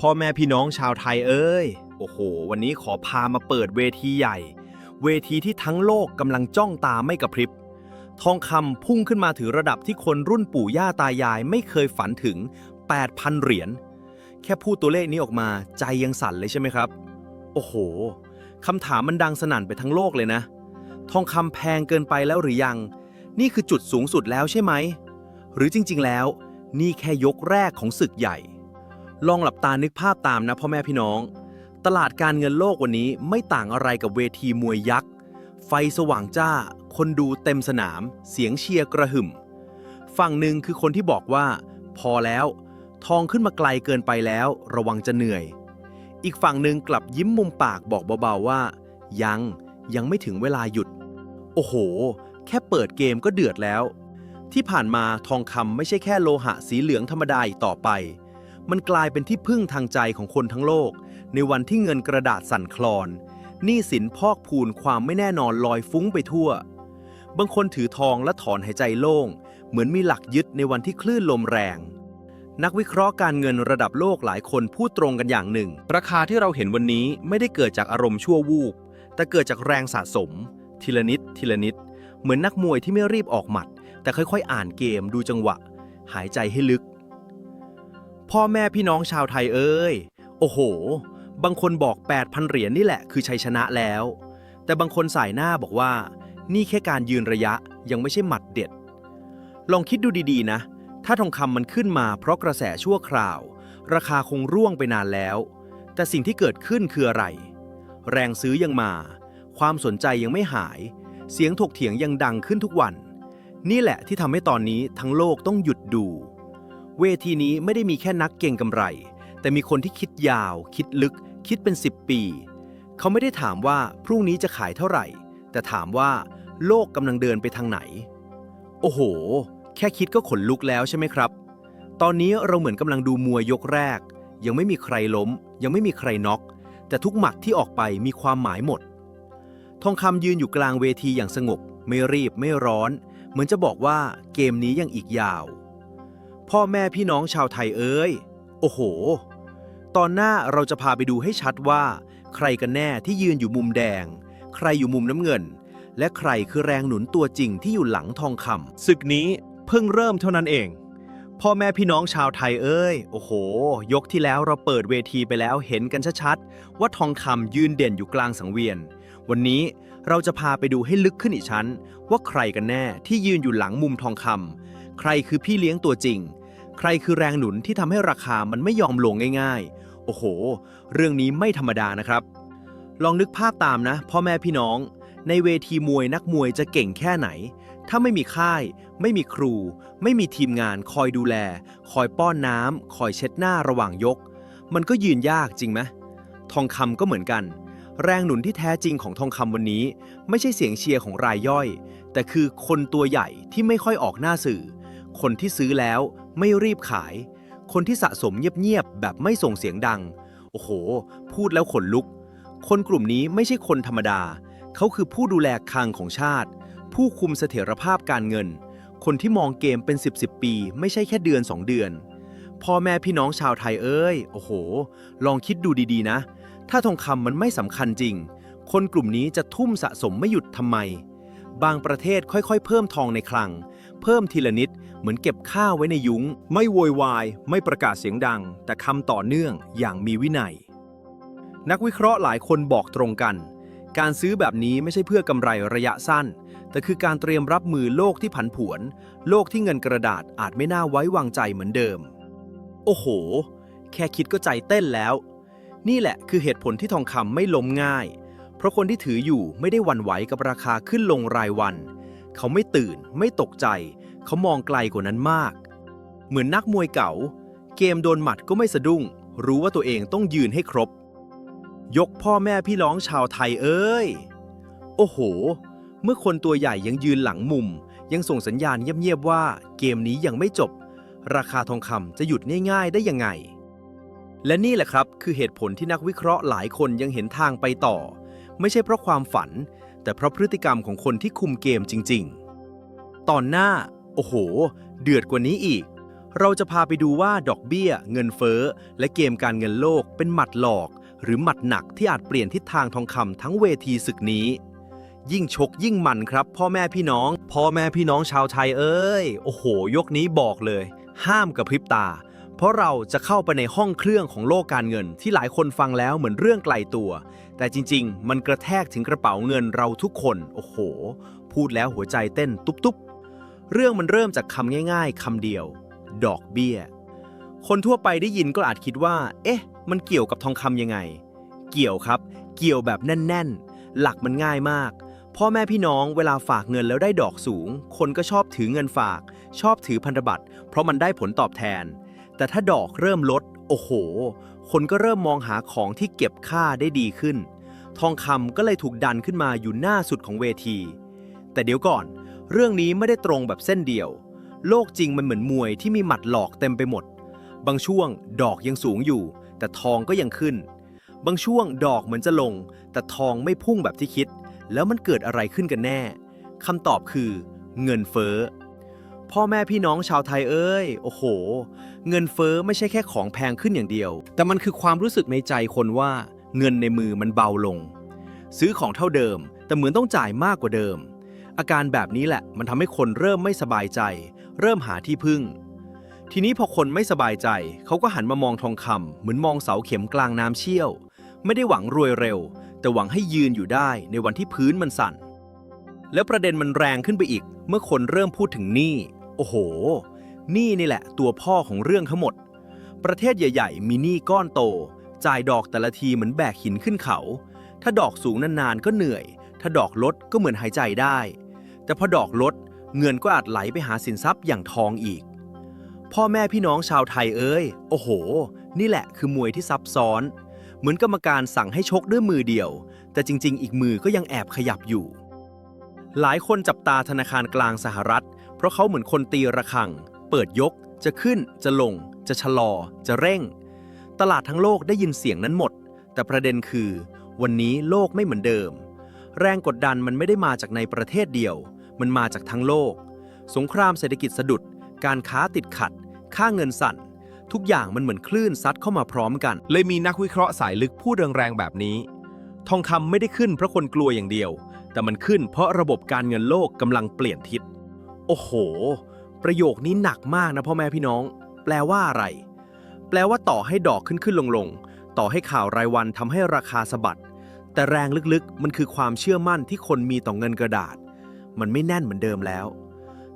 พ่อแม่พี่น้องชาวไทยเอ้ย โอ้โห วันนี้ขอพามาเปิดเวทีใหญ่ เวทีที่ทั้งโลกกำลังจ้องตาไม่กระพริบ ทองคำพุ่งขึ้นมาถึงระดับที่คนรุ่นปู่ย่าตายายไม่เคยฝันถึง 8,000 เหรียญ แค่พูดตัวเลขนี้ออกมาใจยังสั่นเลยใช่ไหมครับ โอ้โห คำถามมันดังสนั่นไปทั้งโลกเลยนะ ทองคำแพงเกินไปแล้วหรือยัง นี่คือจุดสูงสุดแล้วใช่ไหม หรือจริง ๆ แล้ว นี่แค่ยกแรกของศึกใหญ่ ลองหลับตานึกภาพตามนะพ่อแม่พี่น้อง ตลาดการเงินโลกวันนี้ไม่ต่างอะไรกับเวทีมวยยักษ์ ไฟสว่างจ้า คนดูเต็มสนาม เสียงเชียร์กระหึ่ม ฝั่งหนึ่งคือคนที่บอกว่า พอแล้ว ทองขึ้นมาไกลเกินไปแล้ว ระวังจะเหนื่อย อีกฝั่งหนึ่งกลับยิ้มมุมปากบอกเบาๆว่า ยังยังไม่ถึงเวลาหยุด โอ้โห แค่เปิดเกมก็เดือดแล้ว ที่ผ่านมาทองคำไม่ใช่แค่โลหะสีเหลืองธรรมดาอีกต่อไป มันกลายเป็นที่พึ่งทางใจของคนทั้งโลก ในวันที่เงินกระดาษสั่นคลอนหนี้สินพอกพูนความไม่แน่นอนลอยฟุ้งไปทั่ว บางคนถือทองและถอนหายใจโล่ง เหมือนมีหลักยึดในวันที่คลื่นลมแรง นักวิเคราะห์การเงินระดับโลกหลายคนพูดตรงกันอย่างหนึ่ง ราคาที่เราเห็นวันนี้ไม่ได้เกิดจากอารมณ์ชั่ววูบ แต่เกิดจากแรงสะสม ทีละนิด ทีละนิด เหมือนนักมวยที่ไม่รีบออกหมัด แต่ค่อยๆ อ่านเกมดูจังหวะ หายใจให้ลึก พ่อแม่พี่น้องชาวไทยเอ้ย โอ้โห บางคนบอก 8,000 เหรียญนี่แหละคือชัยชนะแล้ว แต่บางคนสายหน้าบอกว่า นี่แค่การยืนระยะยังไม่ใช่หมัดเด็ด ลองคิดดูดีๆนะ ถ้าทองคำมันขึ้นมาเพราะกระแสชั่วคราว ราคาคงร่วงไปนานแล้ว แต่สิ่งที่เกิดขึ้นคืออะไร แรงซื้อยังมา ความสนใจยังไม่หาย เสียงถกเถียงยังดังขึ้นทุกวัน นี่แหละที่ทำให้ตอนนี้ทั้งโลกต้องหยุดดู เวทีนี้ไม่ได้มีแค่นักเก่งกำไร แต่มีคนที่คิดยาว คิดลึก คิดเป็น 10 ปี เขาไม่ได้ถามว่าพรุ่งนี้จะขายเท่าไหร่ แต่ถามว่าโลกกำลังเดินไปทางไหน โอ้โห แค่คิดก็ขนลุกแล้วใช่ไหมครับ ตอนนี้เราเหมือนกำลังดูมวยยกแรก ยังไม่มีใครล้ม ยังไม่มีใครน็อก แต่ทุกหมัดที่ออกไปมีความหมายหมด ทองคำยืนอยู่กลางเวทีอย่างสงบ ไม่รีบไม่ร้อน เหมือนจะบอกว่าเกมนี้ยังอีกยาว พ่อแม่พี่น้องชาวไทยเอ้ย โอ้โห ตอนหน้าเราจะพาไปดูให้ชัดว่า ใครกันแน่ที่ยืนอยู่มุมแดง ใครอยู่มุมน้ำเงิน และใครคือแรงหนุนตัวจริงที่อยู่หลังทองคำศึกนี้เพิ่งเริ่มเท่านั้นเอง พ่อแม่พี่น้องชาวไทยเอ้ย โอ้โห ยกที่แล้วเราเปิดเวทีไปแล้วเห็นกันชัดๆ ว่าทองคำยืนเด่นอยู่กลางสังเวียน วันนี้เราจะพาไปดูให้ลึกขึ้นอีกชั้น ว่าใครกันแน่ที่ยืนอยู่หลังมุมทองคำใครคือพี่เลี้ยงตัวจริง ใครคือแรงหนุนที่ทำให้ราคามันไม่ยอมลงง่ายๆ โอ้โห เรื่องนี้ไม่ธรรมดานะครับ ลองนึกภาพตามนะ พ่อแม่พี่น้อง ในเวทีมวยนักมวยจะเก่งแค่ไหน ถ้าไม่มีค่าย ไม่มีครู ไม่มีทีมงานคอยดูแล คอยป้อนน้ำคอยเช็ดหน้าระหว่างยก มันก็ยืนยากจริงไหมทองคำก็เหมือนกัน แรงหนุนที่แท้จริงของทองคำวันนี้ ไม่ใช่เสียงเชียร์ของรายย่อย แต่คือคนตัวใหญ่ที่ไม่ค่อยออกหน้าสื่อ คนที่ซื้อแล้วไม่รีบขาย คนที่สะสมเงียบๆแบบไม่ส่งเสียงดัง โอ้โห พูดแล้วขนลุก คนกลุ่มนี้ไม่ใช่คนธรรมดา เขาคือผู้ดูแลคลังของชาติ ผู้คุมเสถียรภาพการเงิน คนที่มองเกมเป็น10บสปี ไม่ใช่แค่เดือน 2 เดือน พ่อแม่พี่น้องชาวไทยเอ้ย โอ้โห ลองคิดดูดีๆนะ ถ้าทองคำมันไม่สำคัญจริง คนกลุ่มนี้จะทุ่มสะสมไม่หยุดทำไม บางประเทศค่อยๆ เพิ่มทองในคลัง เพิ่มทีละนิด เหมือนเก็บข้าวไว้ในยุง้ง ไม่โวยวาย ไม่ประกาศเสียงดัง แต่คำต่อเนื่องอย่างมีวินัย นักวิเคราะห์หลายคนบอกตรงกัน การซื้อแบบนี้ไม่ใช่เพื่อกำไรระยะสั้น แต่คือการเตรียมรับมือโลกที่ผันผวน โลกที่เงินกระดาษอาจไม่น่าไว้วางใจเหมือนเดิม โอ้โห แค่คิดก็ใจเต้นแล้ว นี่แหละคือเหตุผลที่ทองคำไม่ล้มง่าย เพราะคนที่ถืออยู่ไม่ได้หวั่นไหวกับราคาขึ้นลงรายวัน เขาไม่ตื่น ไม่ตกใจ เขามองไกลกว่านั้นมาก เหมือนนักมวยเก่า เกมโดนหมัดก็ไม่สะดุ้ง รู้ว่าตัวเองต้องยืนให้ครบ ยกพ่อแม่พี่น้องชาวไทยเอ้ย โอ้โห เมื่อคนตัวใหญ่ยังยืนหลังมุม ยังส่งสัญญาณเงียบๆว่า เกมนี้ยังไม่จบ ราคาทองคำจะหยุดง่ายๆได้ยังไง และนี่แหละครับคือเหตุผลที่นักวิเคราะห์หลายคนยังเห็นทางไปต่อ ไม่ใช่เพราะความฝัน แต่เพราะพฤติกรรมของคนที่คุมเกมจริง ๆ ตอนหน้า โอ้โห เดือดกว่านี้อีก เราจะพาไปดูว่าดอกเบี้ย เงินเฟ้อ และเกมการเงินโลกเป็นหมัดหลอก หรือหมัดหนักที่อาจเปลี่ยนทิศทางทองคำทั้งเวทีศึกนี้ ยิ่งชกยิ่งมันครับ พ่อแม่พี่น้อง พ่อแม่พี่น้องชาวไทยเอ้ย โอ้โห ยกนี้บอกเลย ห้ามกระพริบตาเพราะเราจะเข้าไปในห้องเครื่องของโลกการเงินที่หลายคนฟังแล้วเหมือนเรื่องไกลตัว แต่จริง ๆ มันกระแทกถึงกระเป๋าเงินเราทุกคน โอ้โห พูดแล้วหัวใจเต้นตุ๊บๆ เรื่องมันเริ่มจากคำง่าย ๆคำเดียว ดอกเบี้ย คนทั่วไปได้ยินก็อาจคิดว่า เอ๊ะ มันเกี่ยวกับทองคำยังไง เกี่ยวครับ เกี่ยวแบบแน่น ๆ หลักมันง่ายมาก พ่อแม่พี่น้องเวลาฝากเงินแล้วได้ดอกสูง คนก็ชอบถือเงินฝาก ชอบถือพันธบัตร เพราะมันได้ผลตอบแทน แต่ถ้าดอกเริ่มลด โอ้โห คนก็เริ่มมองหาของที่เก็บค่าได้ดีขึ้น ทองคำก็เลยถูกดันขึ้นมาอยู่หน้าสุดของเวที แต่เดี๋ยวก่อน เรื่องนี้ไม่ได้ตรงแบบเส้นเดียว โลกจริงมันเหมือนมวยที่มีหมัดหลอกเต็มไปหมด บางช่วงดอกยังสูงอยู่ แต่ทองก็ยังขึ้น บางช่วงดอกเหมือนจะลง แต่ทองไม่พุ่งแบบที่คิด แล้วมันเกิดอะไรขึ้นกันแน่คำตอบคือ เงินเฟ้อ พ่อแม่พี่น้องชาวไทยเอ้ย โอ้โห เงินเฟ้อไม่ใช่แค่ของแพงขึ้นอย่างเดียว แต่มันคือความรู้สึกในใจคนว่า เงินในมือมันเบาลง ซื้อของเท่าเดิม แต่เหมือนต้องจ่ายมากกว่าเดิม อาการแบบนี้แหละ มันทำให้คนเริ่มไม่สบายใจ เริ่มหาที่พึ่ง ทีนี้พอคนไม่สบายใจ เขาก็หันมามองทองคำเหมือนมองเสาเข็มกลางน้ำเชี่ยว ไม่ได้หวังรวยเร็ว แต่หวังให้ยืนอยู่ได้ในวันที่พื้นมันสั่น แล้วประเด็นมันแรงขึ้นไปอีก เมื่อคนเริ่มพูดถึงหนี้ โอ้โหหนี้นี่แหละตัวพ่อของเรื่องทั้งหมด ประเทศใหญ่ๆ มีหนี้ก้อนโต จ่ายดอกแต่ละทีเหมือนแบกหินขึ้นเขา ถ้าดอกสูงนานๆ ก็เหนื่อย ถ้าดอกลดก็เหมือนหายใจได้ แต่พอดอกลดเงินก็อาจไหลไปหาสินทรัพย์อย่างทองอีก พ่อแม่พี่น้องชาวไทยเอ้ย โอ้โห นี่แหละคือมวยที่ซับซ้อน เหมือนกรรมการสั่งให้ชกด้วยมือเดียว แต่จริง ๆ อีกมือก็ยังแอบขยับอยู่ หลายคนจับตาธนาคารกลางสหรัฐ เพราะเขาเหมือนคนตีระฆัง เปิดยก จะขึ้น จะลง จะชะลอ จะเร่ง ตลาดทั้งโลกได้ยินเสียงนั้นหมด แต่ประเด็นคือ วันนี้โลกไม่เหมือนเดิม แรงกดดันมันไม่ได้มาจากในประเทศเดียว มันมาจากทั้งโลก สงครามเศรษฐกิจสะดุด การค้าติดขัด ค่าเงินสั่น ทุกอย่างมันเหมือนคลื่นซัดเข้ามาพร้อมกัน เลยมีนักวิเคราะห์สายลึกพูดแรงๆแบบนี้ ทองคำไม่ได้ขึ้นเพราะคนกลัวอย่างเดียว แต่มันขึ้นเพราะระบบการเงินโลกกำลังเปลี่ยนทิศ โอ้โห ประโยคนี้หนักมากนะพ่อแม่พี่น้อง แปลว่าอะไร แปลว่าต่อให้ดอกขึ้นขึ้นลงลงต่อให้ข่าวรายวันทำให้ราคาสะบัด แต่แรงลึกๆ มันคือความเชื่อมั่นที่คนมีต่อเงินกระดาษ มันไม่แน่นเหมือนเดิมแล้ว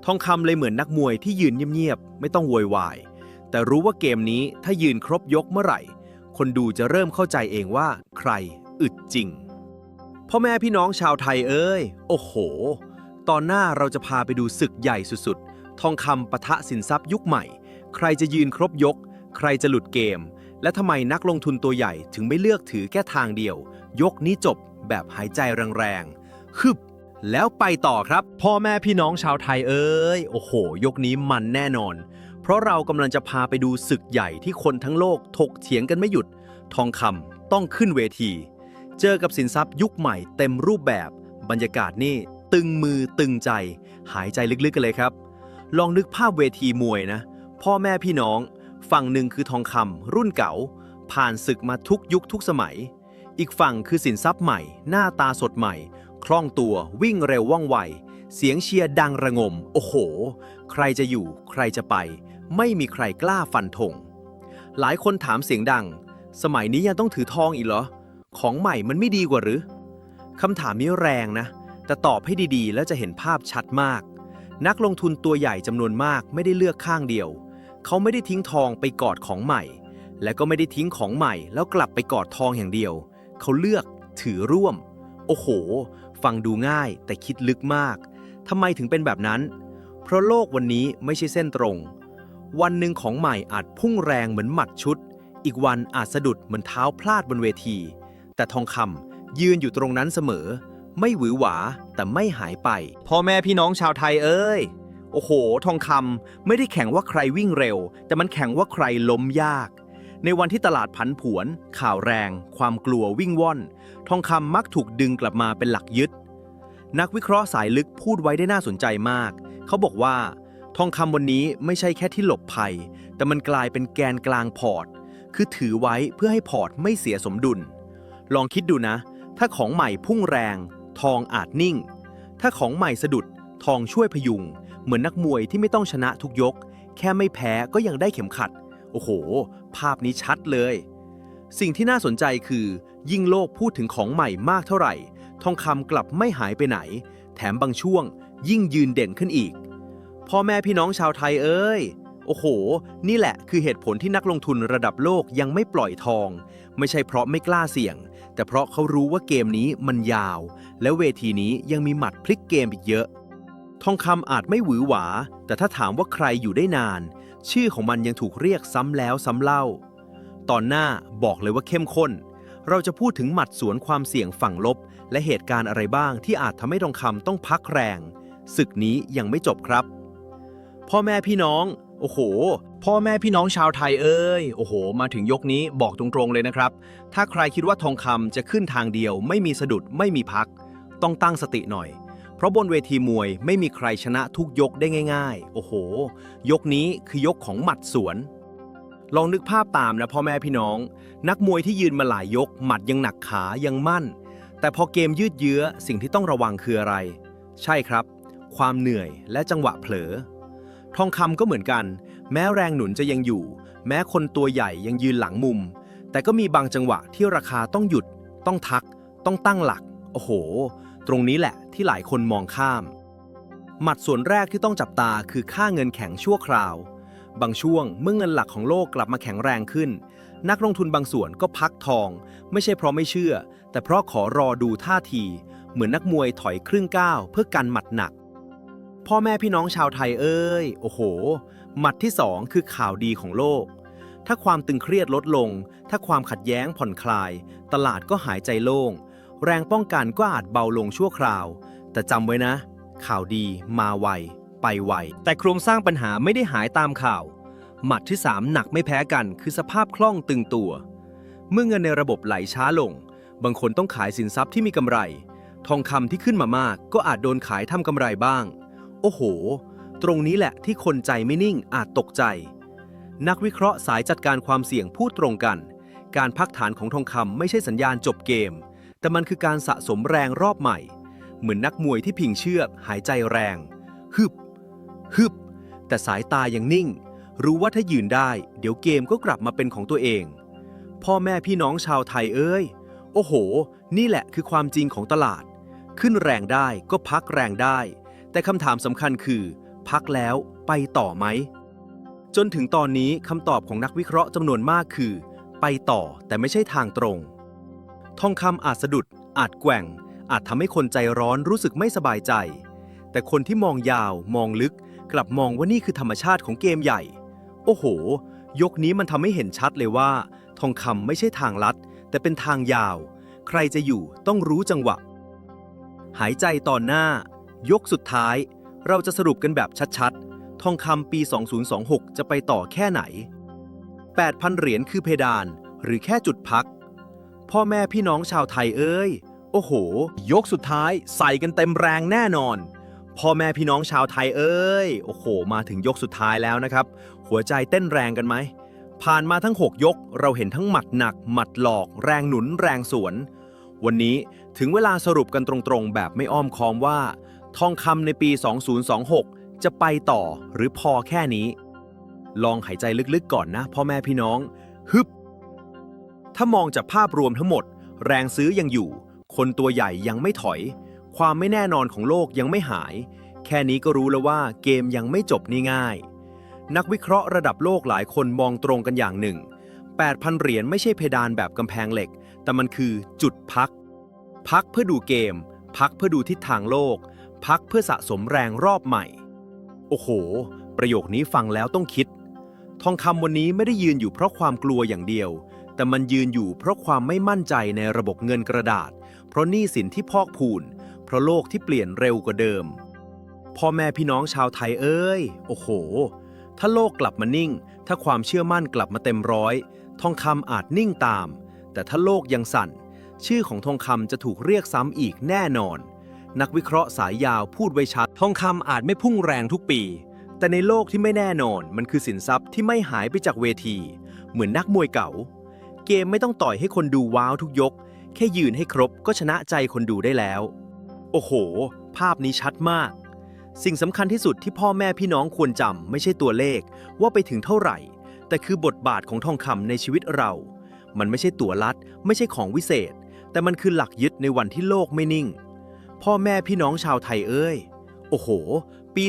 ทองคำเลยเหมือนนักมวยที่ยืนเงียบๆ ไม่ต้องโวยวาย แต่รู้ว่าเกมนี้ถ้ายืนครบยกเมื่อไหร่ คนดูจะเริ่มเข้าใจเองว่า ใครอึดจริง พ่อแม่พี่น้องชาวไทยเอ้ย โอ้โห ตอนหน้าเราจะพาไปดูศึกใหญ่สุดๆ ทองคำปะทะสินทรัพย์ยุคใหม่ ใครจะยืนครบยก ใครจะหลุดเกม และทำไมนักลงทุนตัวใหญ่ถึงไม่เลือกถือแค่ทางเดียว ยกนี้จบแบบหายใจแรงๆฮึบแล้วไปต่อครับ พ่อแม่พี่น้องชาวไทยเอ้ย โอ้โห ยกนี้มันแน่นอน เพราะเรากำลังจะพาไปดูศึกใหญ่ที่คนทั้งโลกถกเถียงกันไม่หยุด ทองคำต้องขึ้นเวที เจอกับสินทรัพย์ยุคใหม่เต็มรูปแบบ บรรยากาศนี่ ตึงมือตึงใจ หายใจลึกๆกันเลยครับ ลองนึกภาพเวทีมวยนะ พ่อแม่พี่น้อง ฝั่งหนึ่งคือทองคำรุ่นเก่า ผ่านศึกมาทุกยุคทุกสมัย อีกฝั่งคือสินทรัพย์ใหม่ หน้าตาสดใหม่ คล่องตัววิ่งเร็วว่องไว เสียงเชียร์ดังระงม โอ้โห ใครจะอยู่ ใครจะไป ไม่มีใครกล้าฟันธงหลายคนถามเสียงดัง สมัยนี้ยังต้องถือทองอีกเหรอ ของใหม่มันไม่ดีกว่าหรือคำถามนี้แรงนะ แต่ตอบให้ดีๆ แล้วจะเห็นภาพชัดมาก นักลงทุนตัวใหญ่จำนวนมากไม่ได้เลือกข้างเดียว เขาไม่ได้ทิ้งทองไปกอดของใหม่ และก็ไม่ได้ทิ้งของใหม่ แล้วกลับไปกอดทองอย่างเดียว เขาเลือกถือร่วม โอ้โห ฟังดูง่ายแต่คิดลึกมากทำไมถึงเป็นแบบนั้น เพราะโลกวันนี้ไม่ใช่เส้นตรง วันหนึ่งของใหม่อาจพุ่งแรงเหมือนหมัดชุด อีกวันอาจสะดุดเหมือนเท้าพลาดบนเวที แต่ทองคำยืนอยู่ตรงนั้นเสมอ ไม่หวือหวาแต่ไม่หายไป พ่อแม่พี่น้องชาวไทยเอ้ย โอ้โห ทองคำไม่ได้แข่งว่าใครวิ่งเร็ว แต่มันแข่งว่าใครล้มยาก ในวันที่ตลาดผันผวน ข่าวแรง ความกลัววิ่งว่อน ทองคำมักถูกดึงกลับมาเป็นหลักยึด นักวิเคราะห์สายลึกพูดไว้ได้น่าสนใจมาก เขาบอกว่า ทองคำวันนี้ไม่ใช่แค่ที่หลบภัย แต่มันกลายเป็นแกนกลางพอร์ต คือถือไว้เพื่อให้พอร์ตไม่เสียสมดุล ลองคิดดูนะ ถ้าของใหม่พุ่งแรง ทองอาจนิ่ง ถ้าของใหม่สะดุดทองช่วยพยุง เหมือนนักมวยที่ไม่ต้องชนะทุกยก แค่ไม่แพ้ก็ยังได้เข็มขัด โอ้โห ภาพนี้ชัดเลย สิ่งที่น่าสนใจคือ ยิ่งโลกพูดถึงของใหม่มากเท่าไหร่ ทองคำกลับไม่หายไปไหน แถมบางช่วง ยิ่งยืนเด่นขึ้นอีก พ่อแม่พี่น้องชาวไทยเอ้ยโอ้โห นี่แหละคือเหตุผลที่นักลงทุนระดับโลกยังไม่ปล่อยทอง ไม่ใช่เพราะไม่กล้าเสี่ยง แต่เพราะเขารู้ว่าเกมนี้มันยาว และเวทีนี้ยังมีหมัดพลิกเกมอีกเยอะ ทองคำอาจไม่หวือหวา แต่ถ้าถามว่าใครอยู่ได้นาน ชื่อของมันยังถูกเรียกซ้ำแล้วซ้ำเล่า ตอนหน้าบอกเลยว่าเข้มข้น เราจะพูดถึงหมัดสวนความเสี่ยงฝั่งลบ และเหตุการณ์อะไรบ้างที่อาจทำให้ทองคำต้องพักแรงศึกนี้ยังไม่จบครับ พ่อแม่พี่น้อง โอ้โห พ่อแม่พี่น้องชาวไทยเอ้ย โอ้โห มาถึงยกนี้บอกตรงๆเลยนะครับ ถ้าใครคิดว่าทองคำจะขึ้นทางเดียว ไม่มีสะดุดไม่มีพัก ต้องตั้งสติหน่อย เพราะบนเวทีมวยไม่มีใครชนะทุกยกได้ง่าย ๆ โอ้โห ยกนี้คือยกของหมัดสวน ลองนึกภาพตามนะพ่อแม่พี่น้อง นักมวยที่ยืนมาหลายยก หมัดยังหนักขายังมั่น แต่พอเกมยืดเยื้อสิ่งที่ต้องระวังคืออะไร ใช่ครับ ความเหนื่อยและจังหวะเผลอ ทองคำก็เหมือนกัน แม้แรงหนุนจะยังอยู่ แม้คนตัวใหญ่ยังยืนหลังมุม แต่ก็มีบางจังหวะที่ราคาต้องหยุด ต้องทัก ต้องตั้งหลัก โอ้โห ตรงนี้แหละที่หลายคนมองข้าม หมัดส่วนแรกที่ต้องจับตาคือค่าเงินแข็งชั่วคราว บางช่วงเมื่อเงินหลักของโลกกลับมาแข็งแรงขึ้น นักลงทุนบางส่วนก็พักทอง ไม่ใช่เพราะไม่เชื่อ แต่เพราะขอรอดูท่าที เหมือนนักมวยถอยครึ่งก้าวเพื่อกันหมัดหนัก พ่อแม่พี่น้องชาวไทยเอ้ย โอ้โห หมัดที่สองคือข่าวดีของโลก ถ้าความตึงเครียดลดลง ถ้าความขัดแย้งผ่อนคลาย ตลาดก็หายใจโล่ง แรงป้องกันก็อาจเบาลงชั่วคราว แต่จำไว้นะ ข่าวดีมาไว ไปไว แต่โครงสร้างปัญหาไม่ได้หายตามข่าว หมัดที่ 3 หนักไม่แพ้กัน คือสภาพคล่องตึงตัว เมื่อเงินในระบบไหลช้าลง บางคนต้องขายสินทรัพย์ที่มีกำไร ทองคำที่ขึ้นมามาก ก็อาจโดนขายทำกำไรบ้าง โอ้โห ตรงนี้แหละที่คนใจไม่นิ่งอาจตกใจ นักวิเคราะห์สายจัดการความเสี่ยงพูดตรงกัน การพักฐานของทองคำไม่ใช่สัญญาณจบเกม แต่มันคือการสะสมแรงรอบใหม่ เหมือนนักมวยที่พิงเชือกหายใจแรง ฮึบ ฮึบ แต่สายตายังนิ่ง รู้ว่าถ้ายืนได้ เดี๋ยวเกมก็กลับมาเป็นของตัวเอง พ่อแม่พี่น้องชาวไทยเอ้ย โอ้โห นี่แหละคือความจริงของตลาด ขึ้นแรงได้ก็พักแรงได้ แต่คำถามสำคัญคือ พักแล้วไปต่อไหม จนถึงตอนนี้คำตอบของนักวิเคราะห์จำนวนมากคือ ไปต่อแต่ไม่ใช่ทางตรง ทองคำอาจสะดุด อาจแกว่ง อาจทำให้คนใจร้อนรู้สึกไม่สบายใจ แต่คนที่มองยาวมองลึก กลับมองว่านี่คือธรรมชาติของเกมใหญ่ โอ้โห ยกนี้มันทำให้เห็นชัดเลยว่า ทองคำไม่ใช่ทางลัด แต่เป็นทางยาว ใครจะอยู่ต้องรู้จังหวะ หายใจตอนหน้า ยกสุดท้าย เราจะสรุปกันแบบชัดๆ ทองคำปี 2026 จะไปต่อแค่ไหน 8,000 เหรียญคือเพดาน หรือแค่จุดพัก พ่อแม่พี่น้องชาวไทยเอ้ย โอ้โห ยกสุดท้ายใส่กันเต็มแรงแน่นอน พ่อแม่พี่น้องชาวไทยเอ้ย โอ้โห มาถึงยกสุดท้ายแล้วนะครับ หัวใจเต้นแรงกันไหม ผ่านมาทั้ง 6 ยก เราเห็นทั้งหมัดหนัก หมัดหลอก แรงหนุน แรงสวน วันนี้ถึงเวลาสรุปกันตรงๆ แบบไม่อ้อมค้อมว่า ทองคำในปี 2026 จะไปต่อหรือพอแค่นี้ ลองหายใจลึกๆก่อนนะพ่อแม่พี่น้อง ฮึบ ถ้ามองจากภาพรวมทั้งหมด แรงซื้อยังอยู่ คนตัวใหญ่ยังไม่ถอย ความไม่แน่นอนของโลกยังไม่หาย แค่นี้ก็รู้แล้วว่าเกมยังไม่จบนง่าย นักวิเคราะห์ระดับโลกหลายคนมองตรงกันอย่างหนึ่ง 8,000 เหรียญไม่ใช่เพดานแบบกำแพงเหล็ก แต่มันคือจุดพัก พักเพื่อดูเกม พักเพื่อดูทิศทางโลก พักเพื่อสะสมแรงรอบใหม่ โอ้โห ประโยคนี้ฟังแล้วต้องคิด ทองคำวันนี้ไม่ได้ยืนอยู่เพราะความกลัวอย่างเดียว แต่มันยืนอยู่เพราะความไม่มั่นใจในระบบเงินกระดาษ เพราะหนี้สินที่พอกพูน เพราะโลกที่เปลี่ยนเร็วกว่าเดิม พ่อแม่พี่น้องชาวไทยเอ้ย โอ้โห ถ้าโลกกลับมานิ่ง ถ้าความเชื่อมั่นกลับมาเต็มร้อย ทองคำอาจนิ่งตาม แต่ถ้าโลกยังสั่น ชื่อของทองคำจะถูกเรียกซ้ำอีกแน่นอน นักวิเคราะห์สายยาวพูดไว้ชัด ทองคำอาจไม่พุ่งแรงทุกปี แต่ในโลกที่ไม่แน่นอนมันคือสินทรัพย์ที่ไม่หายไปจากเวที เหมือนนักมวยเก่า เกมไม่ต้องต่อยให้คนดูว้าวทุกยก แค่ยืนให้ครบก็ชนะใจคนดูได้แล้ว โอ้โห ภาพนี้ชัดมาก สิ่งสำคัญที่สุดที่พ่อแม่พี่น้องควรจำไม่ใช่ตัวเลขว่าไปถึงเท่าไหร่ แต่คือบทบาทของทองคำในชีวิตเรา มันไม่ใช่ตั๋วลัด ไม่ใช่ของวิเศษ แต่มันคือหลักยึดในวันที่โลกไม่นิ่ง พ่อแม่พี่น้องชาวไทยเอ้ย โอ้โห ปี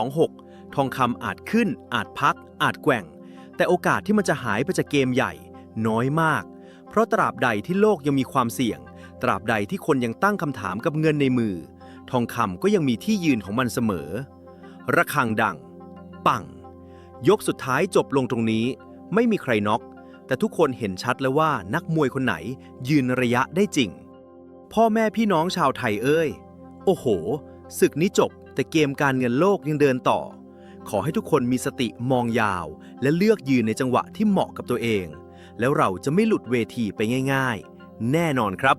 2026 ทองคำอาจขึ้น อาจพัก อาจแกว่ง แต่โอกาสที่มันจะหายไปจากเกมใหญ่ น้อยมาก เพราะตราบใดที่โลกยังมีความเสี่ยง ตราบใดที่คนยังตั้งคำถามกับเงินในมือ ทองคำก็ยังมีที่ยืนของมันเสมอ ระฆังดัง ปัง ยกสุดท้ายจบลงตรงนี้ ไม่มีใครน็อก แต่ทุกคนเห็นชัดแล้วว่านักมวยคนไหนยืนระยะได้จริง พ่อแม่พี่น้องชาวไทยเอ้ย โอ้โห ศึกนี้จบแต่เกมการเงินโลกยังเดินต่อ ขอให้ทุกคนมีสติมองยาว และเลือกยืนในจังหวะที่เหมาะกับตัวเอง แล้วเราจะไม่หลุดเวทีไปง่าย ๆ แน่นอนครับ